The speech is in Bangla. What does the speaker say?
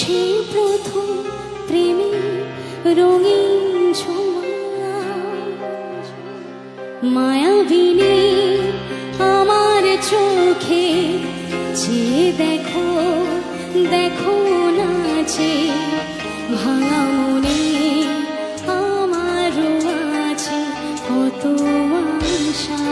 সে প্রথম প্রেমে রঙিন ঝুমা। মায়াবিনী আমার চোখে যে দেখো দেখো নাচে ভাঙা মনে আমার আছে কত আশা।